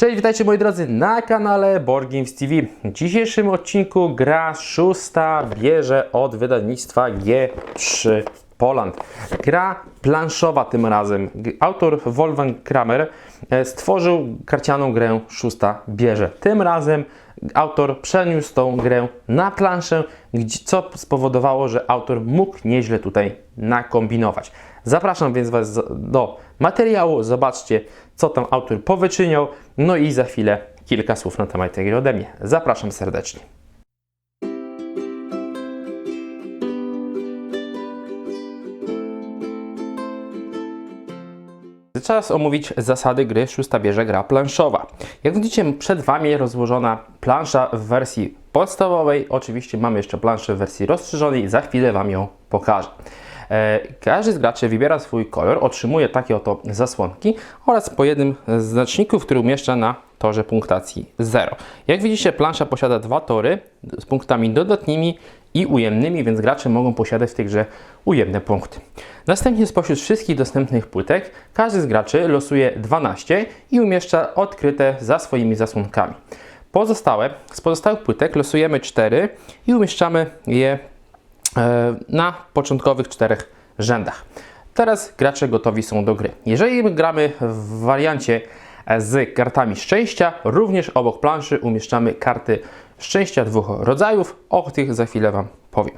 Cześć, witajcie moi drodzy na kanale Board Games TV. W dzisiejszym odcinku gra szósta bierze od wydawnictwa G3 Poland. Gra planszowa tym razem. Autor Wolfgang Kramer e, stworzył karcianą grę szósta bierze. Tym razem autor przeniósł tą grę na planszę, co spowodowało, że autor mógł nieźle tutaj nakombinować. Zapraszam więc Was do materiału, zobaczcie co tam autor powyczyniał, no i za chwilę kilka słów na temat tej gry ode mnie. Zapraszam serdecznie. Czas omówić zasady gry Szósta bierze gra planszowa. Jak widzicie, przed Wami rozłożona plansza w wersji podstawowej. Oczywiście mamy jeszcze planszę w wersji rozszerzonej, za chwilę Wam ją pokażę. E, Każdy z graczy wybiera swój kolor, otrzymuje takie oto zasłonki oraz po jednym z znaczników, który umieszcza na torze punktacji 0. Jak widzicie, plansza posiada dwa tory z punktami dodatnimi i ujemnymi, więc gracze mogą posiadać w tej grze ujemne punkty. Następnie spośród wszystkich dostępnych płytek każdy z graczy losuje 12 i umieszcza odkryte za swoimi zasłonkami. Pozostałe, z pozostałych płytek losujemy 4 i umieszczamy je na początkowych czterech rzędach. Teraz gracze gotowi są do gry. Jeżeli gramy w wariancie e, z kartami szczęścia, również obok planszy umieszczamy karty szczęścia dwóch rodzajów. O tych za chwilę Wam powiem.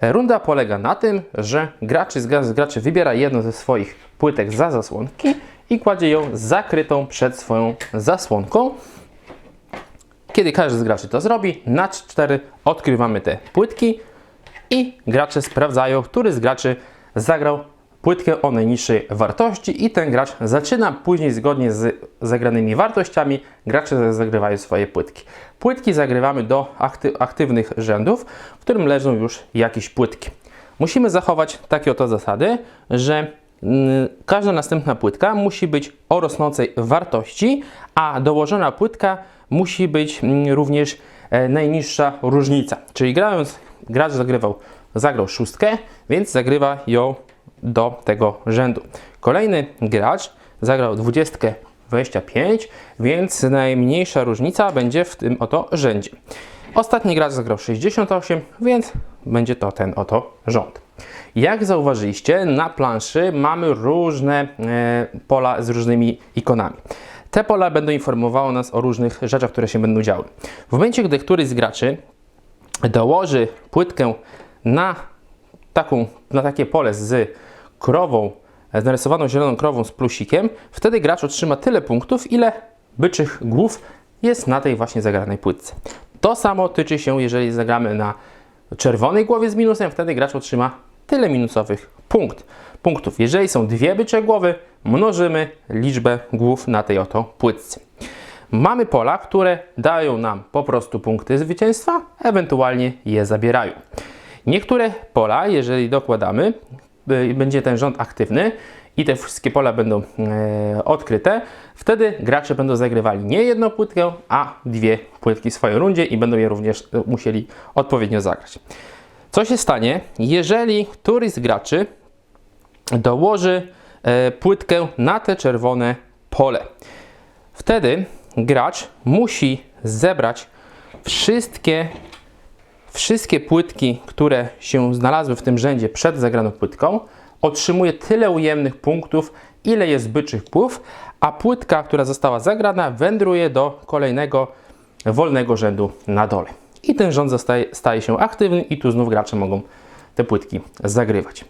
E, Runda polega na tym, że graczy z graczy wybiera jedną ze swoich płytek za zasłonki i kładzie ją zakrytą przed swoją zasłonką. Kiedy każdy z graczy to zrobi, na 4 odkrywamy te płytki i gracze sprawdzają, który z graczy zagrał płytkę o najniższej wartości i ten gracz zaczyna później zgodnie z zagranymi wartościami, gracze zagrywają swoje płytki. Płytki zagrywamy do akty- aktywnych rzędów, w którym leżą już jakieś płytki. Musimy zachować takie oto zasady, że mm, każda następna płytka musi być o rosnącej wartości, a dołożona płytka musi być mm, również e, najniższa różnica. Czyli grając, gracz zagrywał, zagrał szóstkę, więc zagrywa ją do tego rzędu. Kolejny gracz zagrał 20, 25, więc najmniejsza różnica będzie w tym oto rzędzie. Ostatni gracz zagrał 68, więc będzie to ten oto rząd. Jak zauważyliście, na planszy mamy różne e, pola z różnymi ikonami. Te pola będą informowały nas o różnych rzeczach, które się będą działy. W momencie, gdy któryś z graczy dołoży płytkę na, taką, na takie pole z krową, z narysowaną zieloną krową z plusikiem, wtedy gracz otrzyma tyle punktów, ile byczych głów jest na tej właśnie zagranej płytce. To samo tyczy się, jeżeli zagramy na czerwonej głowie z minusem, wtedy gracz otrzyma tyle minusowych punkt, punktów. Jeżeli są dwie bycze głowy, mnożymy liczbę głów na tej oto płytce. Mamy pola, które dają nam po prostu punkty zwycięstwa, ewentualnie je zabierają. Niektóre pola, jeżeli dokładamy, y, będzie ten rząd aktywny i te wszystkie pola będą e, odkryte, wtedy gracze będą zagrywali nie jedną płytkę, a dwie płytki w swojej rundzie i będą je również e, musieli odpowiednio zagrać. Co się stanie, jeżeli któryś z graczy dołoży e, płytkę na te czerwone pole? Wtedy gracz musi zebrać wszystkie, wszystkie płytki, które się znalazły w tym rzędzie przed zagraną płytką. Otrzymuje tyle ujemnych punktów, ile jest byczych płów, a płytka, która została zagrana, wędruje do kolejnego wolnego rzędu na dole. I ten rząd zostaje, staje się aktywny i tu znów gracze mogą te płytki zagrywać.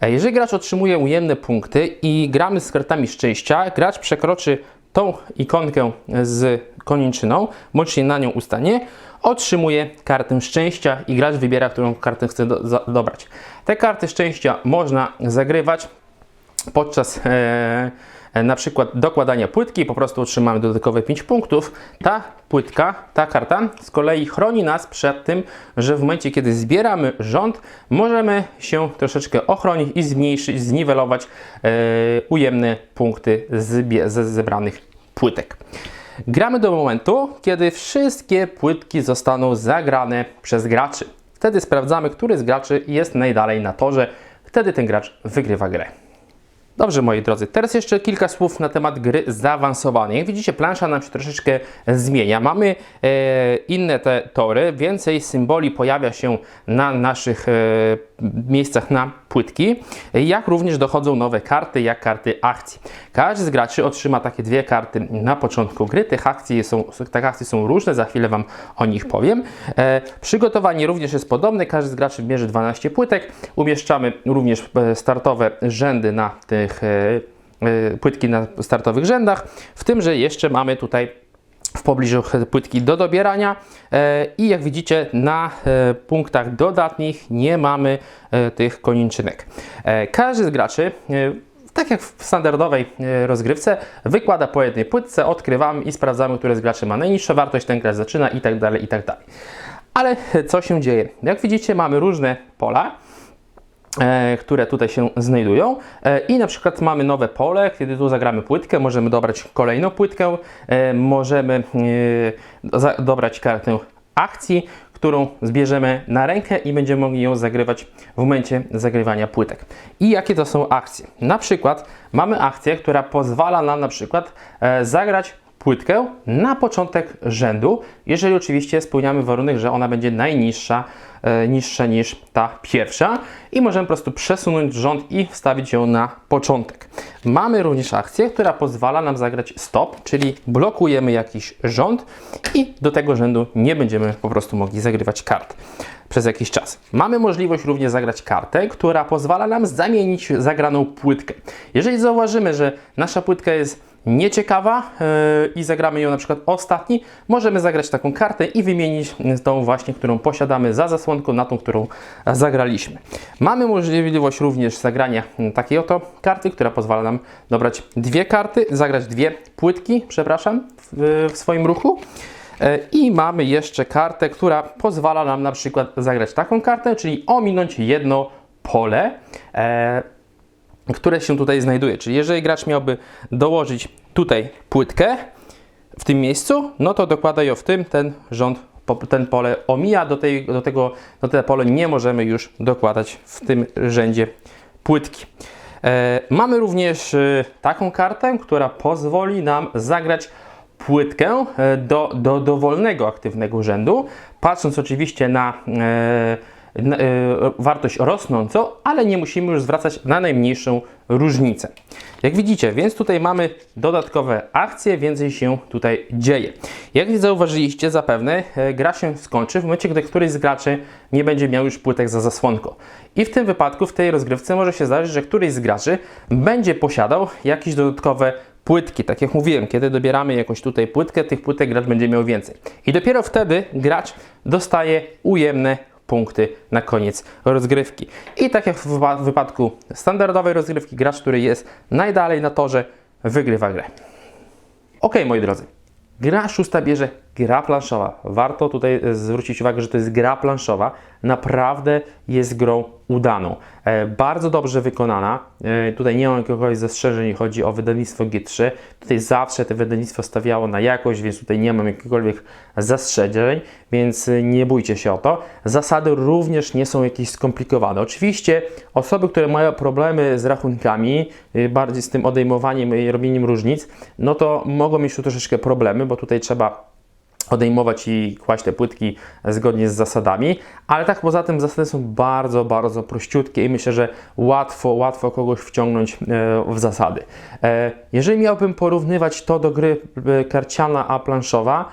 E, Jeżeli gracz otrzymuje ujemne punkty i gramy z kartami szczęścia, gracz przekroczy tą ikonkę z koniczyną, bądź się na nią ustanie, otrzymuje kartę szczęścia i gracz wybiera, którą kartę chce do, za, dobrać. Te karty szczęścia można zagrywać podczas e, na przykład dokładania płytki, po prostu otrzymamy dodatkowe 5 punktów. Ta płytka, ta karta z kolei chroni nas przed tym, że w momencie, kiedy zbieramy rząd, możemy się troszeczkę ochronić i zmniejszyć, zniwelować e, ujemne punkty ze zebranych płytek. Gramy do momentu, kiedy wszystkie płytki zostaną zagrane przez graczy. Wtedy sprawdzamy, który z graczy jest najdalej na torze. Wtedy ten gracz wygrywa grę. Dobrze, moi drodzy, teraz jeszcze kilka słów na temat gry zaawansowanej. Jak widzicie, plansza nam się troszeczkę zmienia. Mamy e, inne te tory, więcej symboli pojawia się na naszych e, miejscach na płytki, jak również dochodzą nowe karty, jak karty akcji. Każdy z graczy otrzyma takie dwie karty na początku gry. Tych akcji są, te akcje są różne, za chwilę Wam o nich powiem. E, przygotowanie również jest podobne. Każdy z graczy bierze 12 płytek. Umieszczamy również e, startowe rzędy na tych e, e, płytki na startowych rzędach. W tym, że jeszcze mamy tutaj w pobliżu płytki do dobierania e, i jak widzicie na punktach dodatnich nie mamy tych koniczynek. E, Każdy z graczy tak jak w standardowej rozgrywce, wykłada po jednej płytce, odkrywamy i sprawdzamy, który z graczy ma najniższą wartość, ten gracz zaczyna i tak dalej, i tak dalej. Ale co się dzieje? Jak widzicie, mamy różne pola, które tutaj się znajdują. E, I na przykład mamy nowe pole, kiedy tu zagramy płytkę, możemy dobrać kolejną płytkę, e, możemy e, dobrać kartę akcji, którą zbierzemy na rękę i będziemy mogli ją zagrywać w momencie zagrywania płytek. I jakie to są akcje? Na przykład mamy akcję, która pozwala nam na przykład e, zagrać płytkę na początek rzędu, jeżeli oczywiście spełniamy warunek, że ona będzie najniższa, e, niższa niż ta pierwsza i możemy po prostu przesunąć rząd i wstawić ją na początek. Mamy również akcję, która pozwala nam zagrać stop, czyli blokujemy jakiś rząd i do tego rzędu nie będziemy po prostu mogli zagrywać kart przez jakiś czas. Mamy możliwość również zagrać kartę, która pozwala nam zamienić zagraną płytkę. Jeżeli zauważymy, że nasza płytka jest nieciekawa yy, i zagramy ją na przykład ostatni, możemy zagrać taką kartę i wymienić tą właśnie, którą posiadamy za zasłonką na tą, którą zagraliśmy. Mamy możliwość również zagrania takiej oto karty, która pozwala nam dobrać dwie karty, zagrać dwie płytki, przepraszam, w, w swoim ruchu. E, I mamy jeszcze kartę, która pozwala nam na przykład zagrać taką kartę, czyli ominąć jedno pole, e, które się tutaj znajduje. Czyli jeżeli gracz miałby dołożyć tutaj płytkę w tym miejscu, no to dokłada ją w tym, ten rząd, ten pole omija, do, tej, do tego, do tego pole nie możemy już dokładać w tym rzędzie płytki. E, mamy również e, taką kartę, która pozwoli nam zagrać płytkę e, do, do dowolnego aktywnego rzędu, patrząc oczywiście na e, wartość rosnącą, ale nie musimy już zwracać na najmniejszą różnicę. Jak widzicie, więc tutaj mamy dodatkowe akcje, więcej się tutaj dzieje. Jak zauważyliście, zapewne e, gra się skończy w momencie, gdy któryś z graczy nie będzie miał już płytek za zasłonką. I w tym wypadku, w tej rozgrywce może się zdarzyć, że któryś z graczy będzie posiadał jakieś dodatkowe płytki. Tak jak mówiłem, kiedy dobieramy jakąś tutaj płytkę, tych płytek gracz będzie miał więcej. I dopiero wtedy gracz dostaje ujemne punkty na koniec rozgrywki. I tak jak w wypa- w wypadku standardowej rozgrywki, gracz, który jest najdalej na torze, wygrywa grę. Ok, moi drodzy. Gra szósta bierze gra planszowa. Warto tutaj e, zwrócić uwagę, że to jest gra planszowa. Naprawdę jest grą udaną. E, bardzo dobrze wykonana. E, tutaj nie mam jakiegoś zastrzeżeń, jeśli chodzi o wydawnictwo G3. Tutaj zawsze to wydawnictwo stawiało na jakość, więc tutaj nie mam jakiegokolwiek zastrzeżeń, więc nie bójcie się o to. Zasady również nie są jakieś skomplikowane. Oczywiście osoby, które mają problemy z rachunkami, bardziej z tym odejmowaniem i robieniem różnic, no to mogą mieć tu troszeczkę problemy, bo tutaj trzeba odejmować i kłaść te płytki zgodnie z zasadami, ale tak poza tym zasady są bardzo, bardzo prościutkie i myślę, że łatwo, łatwo kogoś wciągnąć e, w zasady. E, Jeżeli miałbym porównywać to do gry e, karciana a planszowa,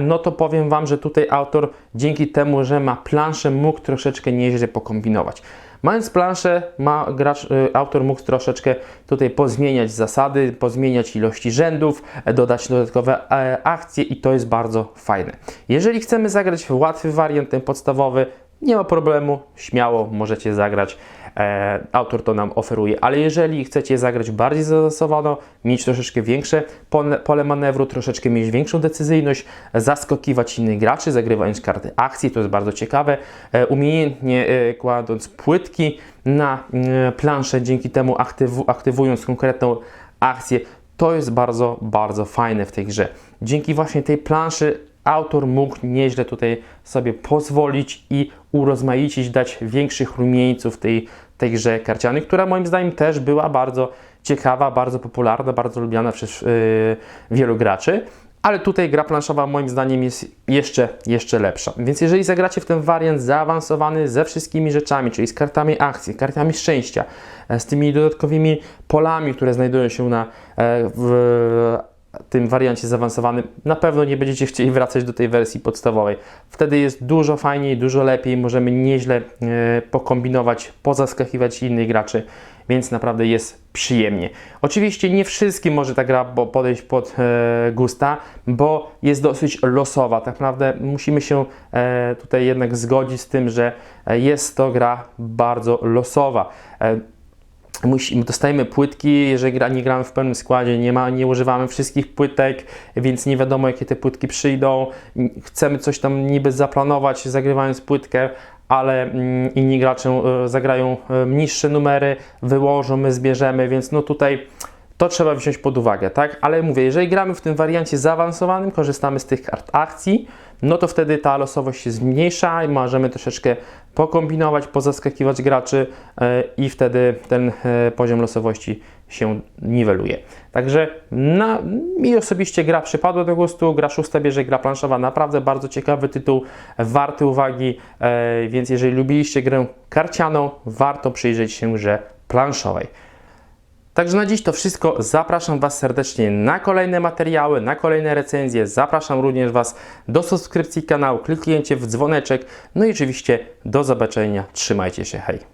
no to powiem Wam, że tutaj autor dzięki temu, że ma planszę, mógł troszeczkę nieźle pokombinować. Mając planszę, ma gracz, y, autor mógł troszeczkę tutaj pozmieniać zasady, pozmieniać ilości rzędów, e, dodać dodatkowe e, akcje i to jest bardzo fajne. Jeżeli chcemy zagrać w łatwy wariant, ten podstawowy, nie ma problemu, śmiało możecie zagrać. E, autor to nam oferuje, ale jeżeli chcecie zagrać bardziej zaawansowaną, mieć troszeczkę większe pole, manewru, troszeczkę mieć większą decyzyjność, zaskakiwać innych graczy, zagrywając karty akcji, to jest bardzo ciekawe, e, umiejętnie e, kładąc płytki na planszę, dzięki temu aktywu, aktywując konkretną akcję, to jest bardzo, bardzo fajne w tej grze. Dzięki właśnie tej planszy autor mógł nieźle tutaj sobie pozwolić i urozmaicić, dać większych rumieńców tej, tej grze która moim zdaniem też była bardzo ciekawa, bardzo popularna, bardzo lubiana przez yy, wielu graczy. Ale tutaj gra planszowa moim zdaniem jest jeszcze, jeszcze lepsza. Więc jeżeli zagracie w ten wariant zaawansowany ze wszystkimi rzeczami, czyli z kartami akcji, kartami szczęścia, e, z tymi dodatkowymi polami, które znajdują się na, e, w tym wariancie zaawansowanym, na pewno nie będziecie chcieli wracać do tej wersji podstawowej. Wtedy jest dużo fajniej, dużo lepiej, możemy nieźle e, pokombinować, pozaskakiwać innych graczy, więc naprawdę jest przyjemnie. Oczywiście nie wszystkim może ta gra podejść pod e, gusta, bo jest dosyć losowa. Tak naprawdę musimy się e, tutaj jednak zgodzić z tym, że e, jest to gra bardzo losowa. E, Dostajemy płytki, jeżeli gra, nie gramy w pełnym składzie, nie, ma, nie używamy wszystkich płytek, więc nie wiadomo jakie te płytki przyjdą. Chcemy coś tam niby zaplanować, zagrywając płytkę, ale mm, inni gracze e, zagrają e, niższe numery, wyłożą, my zbierzemy, więc no tutaj to trzeba wziąć pod uwagę, tak? Ale mówię, jeżeli gramy w tym wariancie zaawansowanym, korzystamy z tych kart akcji, no to wtedy ta losowość się zmniejsza i możemy troszeczkę pokombinować, pozaskakiwać graczy e, i wtedy ten e, poziom losowości się niweluje. Także na, mi osobiście gra przypadła do gustu, gra szósta bierze, gra planszowa, naprawdę bardzo ciekawy tytuł, warty uwagi, e, więc jeżeli lubiliście grę karcianą, warto przyjrzeć się grze planszowej. Także na dziś to wszystko. Zapraszam Was serdecznie na kolejne materiały, na kolejne recenzje. Zapraszam również Was do subskrypcji kanału, kliknięcie w dzwoneczek. No i oczywiście do zobaczenia. Trzymajcie się. Hej.